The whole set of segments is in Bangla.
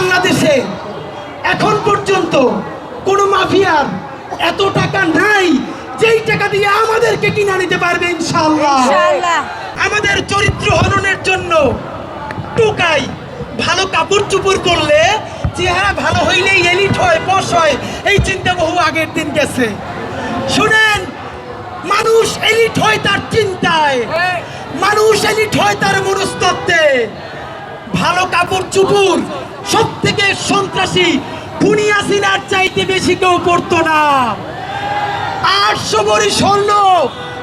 বাংলাদেশে এখন পর্যন্ত কোনো মাফিয়ার এত টাকা নাই যেই টাকা দিয়ে আমাদেরকে কিনা নিতে পারবে ইনশাআল্লাহ। ইনশাআল্লাহ। আমাদের চরিত্র হননের জন্য টোকাই ভালো কাপড় চুপড় করলে চেহারা ভালো হইলেই এলিট হয় বস হয় এই চিন্তা বহু আগের দিন গেছে। শুনেন মানুষ এলিট হয় তার চিন্তায়। মানুষ এলিট হয় তার মনস্তত্ত্বে। ভালো কাপড় চুপুর সব থেকে সন্ত্রাসী বুনিয়াসিনার চাইতে বেশি কেউ করতো না। আটশো বড়ি স্বর্ণ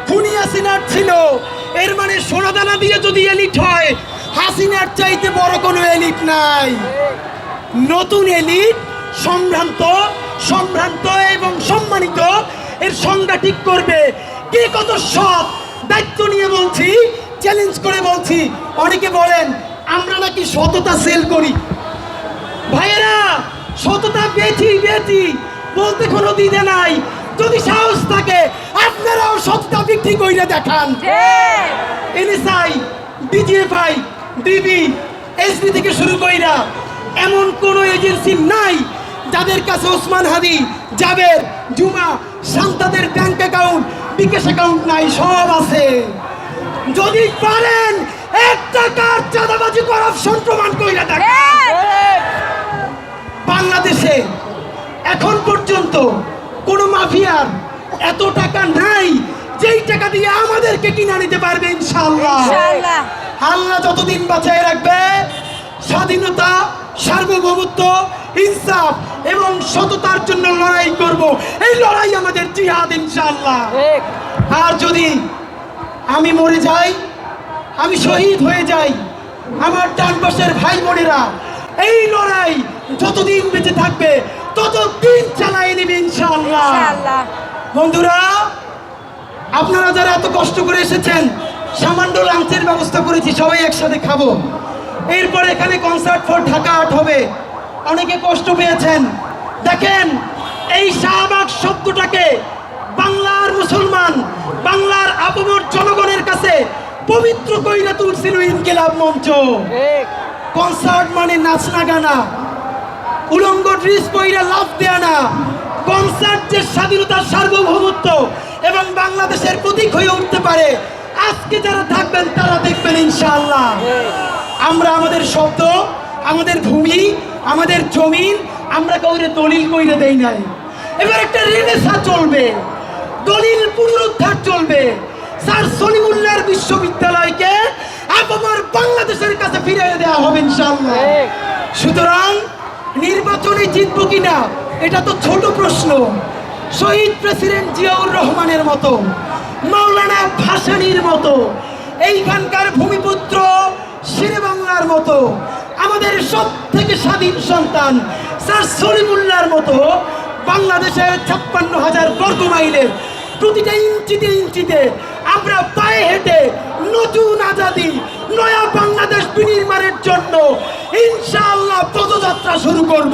বুনিয়াসিনার ছিল। এর মানে সোনাদানা দিয়ে যদি এলিট হয়, হাসিনার চাইতে বড় কোনো এলিট নাই। নতুন এলিট সম্ভ্রান্ত সম্ভ্রান্ত এবং সম্মানিত, এর সংজ্ঞা ঠিক করবে। কে কত সৎ? দায়িত্ব নিয়ে বলছি চ্যালেঞ্জ করে বলছি। অনেকে বলেন, আমরা নাকি সততা সেল করি। বেছি বেছি বলতে কোনো দিদে নাই। যদি সাহস থাকে আপনারাও সততা বিক্রি কইরা দেখান। এনএসআই ডিজিএফআই ডিবি এসবি থেকে শুরু কইরা এমন কোনো এজেন্সি নাই যাদের কাছে ওসমান হাদি জাবের জুমা শান্তাদের ব্যাংক অ্যাকাউন্ট বিকাশ অ্যাকাউন্ট নাই সব আছে। যদি পারেন এক টাকার চাঁদাবাজি করাপশন প্রমাণ কইরা দেখ ঠিক বাংলাদেশে এখন পর্যন্ত কোনো মাফিয়ার এত টাকা নাই যেই টাকা দিয়ে আমাদেরকে কিনা নিতে পারবে ইনশাআল্লাহ। আল্লাহ যতদিন বাঁচায় রাখবে স্বাধীনতা সার্বভৌমত্ব ইনসাফ এবং সততার জন্য লড়াই করব। এই লড়াই আমাদের জিহাদ ইনশাআল্লাহ। ঠিক। আর যদি আমি মরে যাই আমি শহীদ হয়ে যাই আমার ডান পাশের ভাই বোনেরা এই লড়াই যতদিন বেঁচে থাকবে ততদিন চালাই নেবে ইনশাআল্লাহ। ইনশাআল্লাহ। বন্ধুরা আপনারা যারা এত কষ্ট করে এসেছেন সামান্য লাঞ্চের ব্যবস্থা করেছি সবাই একসাথে খাব। এরপর এখানে কনসার্ট ফর ঢাকা আর্ট হবে। অনেকে কষ্ট পেয়েছেন। দেখেন এই শাহবাগ শব্দটাকে বাংলার মুসলমান বাংলার আপমর জনগণের কাছে পবিত্র কইরা তুলছিল ইনকিলাব মঞ্চ। ঠিক। কনসার্ট মানে নাচনা গানা। উলঙ্গ ড্রেস পইরা লাভ দেয়া না। কনসার্ট যে স্বাধীনতার সার্বভৌমত্ব এবং বাংলাদেশের প্রতীক হয়ে উঠতে পারে, আজকে যারা থাকবেন তারা দেখবেন ইনশাআল্লাহ। আমরা আমাদের শব্দ, আমাদের ভূমি, আমাদের জমিন, আমরা কাউরে দলিল কইরে দেই নাই। এবার একটা রেনেসা চলবে, দলিল পুনরুদ্ধার চলবে। স্যার সলিমুল্লাহর বিশ্ববিদ্যালয়কে আপামার বাংলাদেশের কাছে ফিরিয়ে দেওয়া হবে ইনশাআল্লাহ। সুতরাং নির্বাচনে জিতবো কিনা? এটা তো ছোট প্রশ্ন। শহীদ প্রেসিডেন্ট জিয়াউর রহমানের মতো, মাওলানা ভাসানির মতো, এইখানকার ভূমিপুত্র শেরে বাংলার মতো, আমাদের সব থেকে স্বাধীন সন্তান স্যার সলিমুল্লাহর মতো বাংলাদেশের ছাপ্পান্ন হাজার বর্গ মাইলের প্রতিটা ইঞ্চিতে ইঞ্চিতে আমরা পায়ে হেঁটে নতুন আজাদি, নয়া বাংলাদেশ বিনির্মাণের জন্য ইনশাআল্লাহ পদযাত্রা শুরু করব।